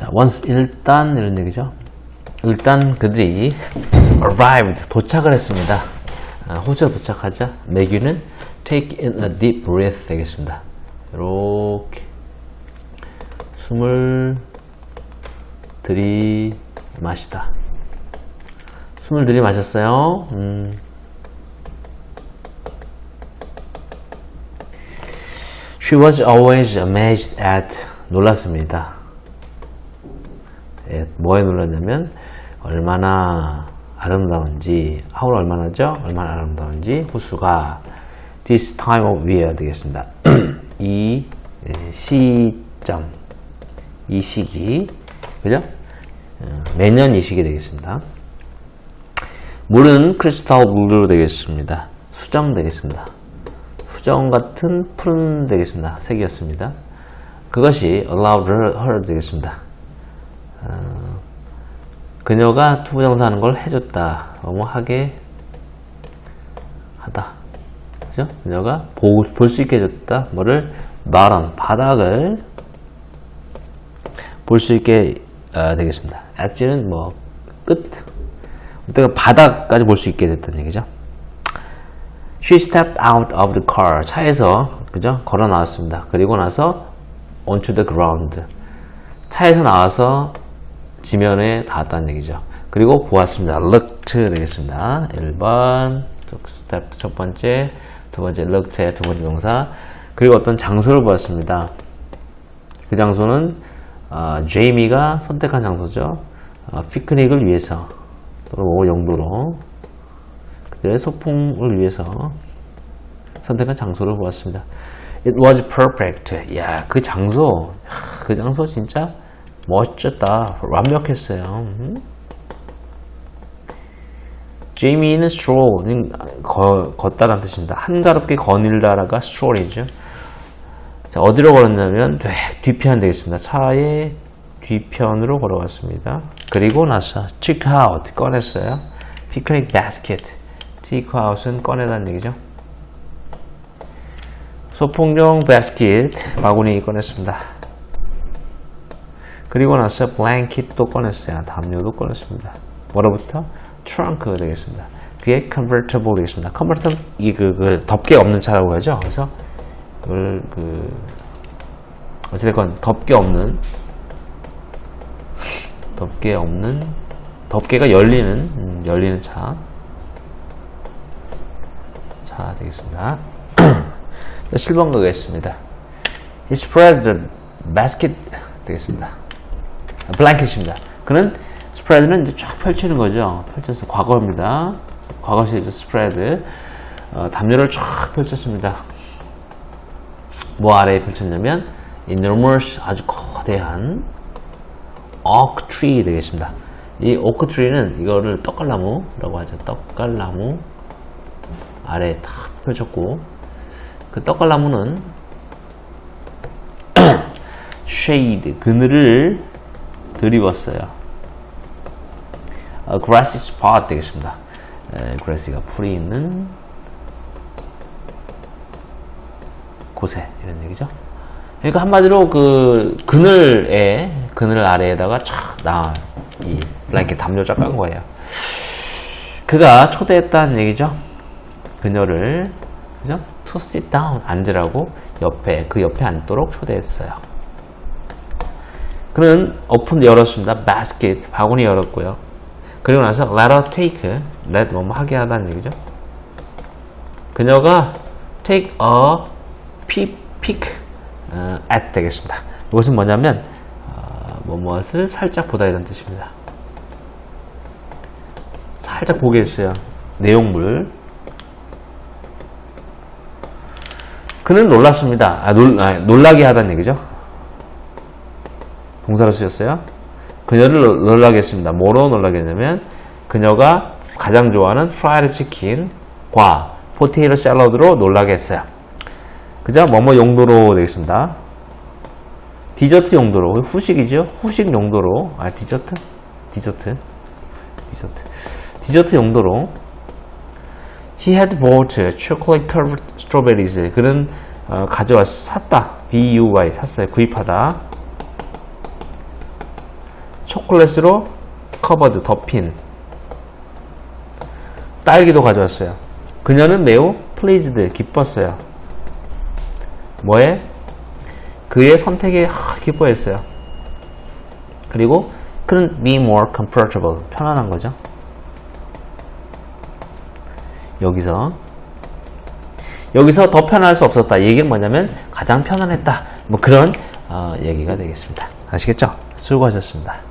자, once 일단 이런 얘기죠. 일단 그들이 arrived 도착을 했습니다. 아, 호주에 도착하자 매규는 take in a deep breath 되겠습니다. 이렇게 숨을 들이마시다. 숨을 들이마셨어요. 음. She was always amazed at 놀랐습니다. 예, 뭐에 놀랐냐면 얼마나 아름다운지 하울 얼마나죠? 얼마나 아름다운지 호수가 this time of year 되겠습니다. 이 예, 시점 이 시기 그죠? 어, 매년 이 시기 되겠습니다. 물은 크리스탈 블루로 되겠습니다. 수정 되겠습니다. 수정 같은 푸른 되겠습니다. 색이었습니다. 그것이 allowed her 되겠습니다. 어, 그녀가 투부정사하는 걸 해줬다. 너무 하게 하다. 그죠? 그녀가 볼 수 있게 해줬다. 뭐를 bottom, 바닥을 볼 수 있게 어, 되겠습니다. edge는 뭐 끝. 그때가 바닥까지 볼 수 있게 됐다는 얘기죠. She stepped out of the car. 차에서 그죠? 걸어 나왔습니다. 그리고 나서 onto the ground. 차에서 나와서 지면에 닿았다는 얘기죠. 그리고 보았습니다. looked 되겠습니다. 1번 step 첫 번째, 두 번째 looked의 두 번째 동사. 그리고 어떤 장소를 보았습니다. 그 장소는 어, 제이미가 선택한 장소죠. 어, 피크닉을 위해서 또는 뭐 용도로 그들의 소풍을 위해서 선택한 장소를 보았습니다. It was perfect. 야, 그 장소, 그 장소 진짜 멋졌다. 완벽했어요. 음? 제이미는 stroll는 거, 걷다라는 뜻입니다. 한가롭게 거닐다라가 stroll이죠. 자, 어디로 걸었냐면 네, 뒤편 되겠습니다. 차의 뒤편으로 걸어갔습니다. 그리고 나서 check 꺼냈어요. 피크닉 바스켓 check out은 꺼내다는 얘기죠. 소풍용 바스켓 바구니 꺼냈습니다. 그리고 나서 블랭킷도 꺼냈어요. 담요도 꺼냈습니다. 뭐로부터? 트렁크 되겠습니다. 그게 convertible 되겠습니다. convertible 이게 그, 그 덮개 없는 차라고 하죠. 그래서 그걸 그 어찌됐건 덮개 없는 덮개 없는 덮개가 열리는 음, 열리는 차. 차 되겠습니다. 7번 가겠습니다. He spread the basket 되겠습니다. 아, 블랭켓입니다. 그는 스프레드는 이제 쫙 펼치는 거죠. 펼쳐서 과거입니다. 과거 시죠 스프레드. 어, 담요를 쫙 펼쳤습니다. 뭐 아래에 펼쳤냐면 enormous 아주 거대한 oak tree 되겠습니다. 이 oak tree는 이거를 떡갈나무라고 하죠. 떡갈나무 아래에 탁 펼쳤고 그 떡갈나무는 shade 그늘을 드리웠어요. 어, grassy spot 되겠습니다. 에, grass가 풀이 있는 곳에 이런 얘기죠. 그러니까 한마디로 그 그늘에 그늘 아래에다가 촥나이 블랭켓 담요 쫙깐 거예요. 그가 초대했다는 얘기죠. 그녀를 그죠? To sit down 앉으라고 옆에 그 옆에 앉도록 초대했어요. 그는 오픈 열었습니다. basket 바구니 열었고요. 그리고 나서 let her take let 뭐뭐 하게 하다는 얘기죠. 그녀가 take a peek, 어, at 되겠습니다. 이것은 뭐냐면 어, 뭐 무엇을 살짝 보다 이런 뜻입니다. 살짝 보게 했어요. 내용물. 그는 놀랐습니다. 아, 놀, 아, 놀라게 하다는 얘기죠. 동사로 쓰였어요. 그녀를 놀라게 했습니다. 뭐로 놀라게 했냐면 그녀가 가장 좋아하는 프라이드 치킨과 포테이토 샐러드로 놀라게 했어요. 그죠? 뭐뭐 용도로 되겠습니다. 디저트 용도로 후식이죠? 후식 용도로 아 디저트? 디저트 디저트 디저트 용도로 He had bought chocolate covered strawberries. 그는 어, 가져와 샀다. B-U-Y 샀어요. 구입하다. 초콜릿으로 커버드, 덮인. 딸기도 가져왔어요. 그녀는 매우 pleased, 기뻤어요. 뭐에? 그의 선택에 하, 기뻐했어요. 그리고 couldn't be more comfortable. 편안한 거죠. 여기서 여기서 더 편할 수 없었다. 이 얘기는 뭐냐면 가장 편안했다. 뭐 그런 어, 얘기가 되겠습니다. 아시겠죠? 수고하셨습니다.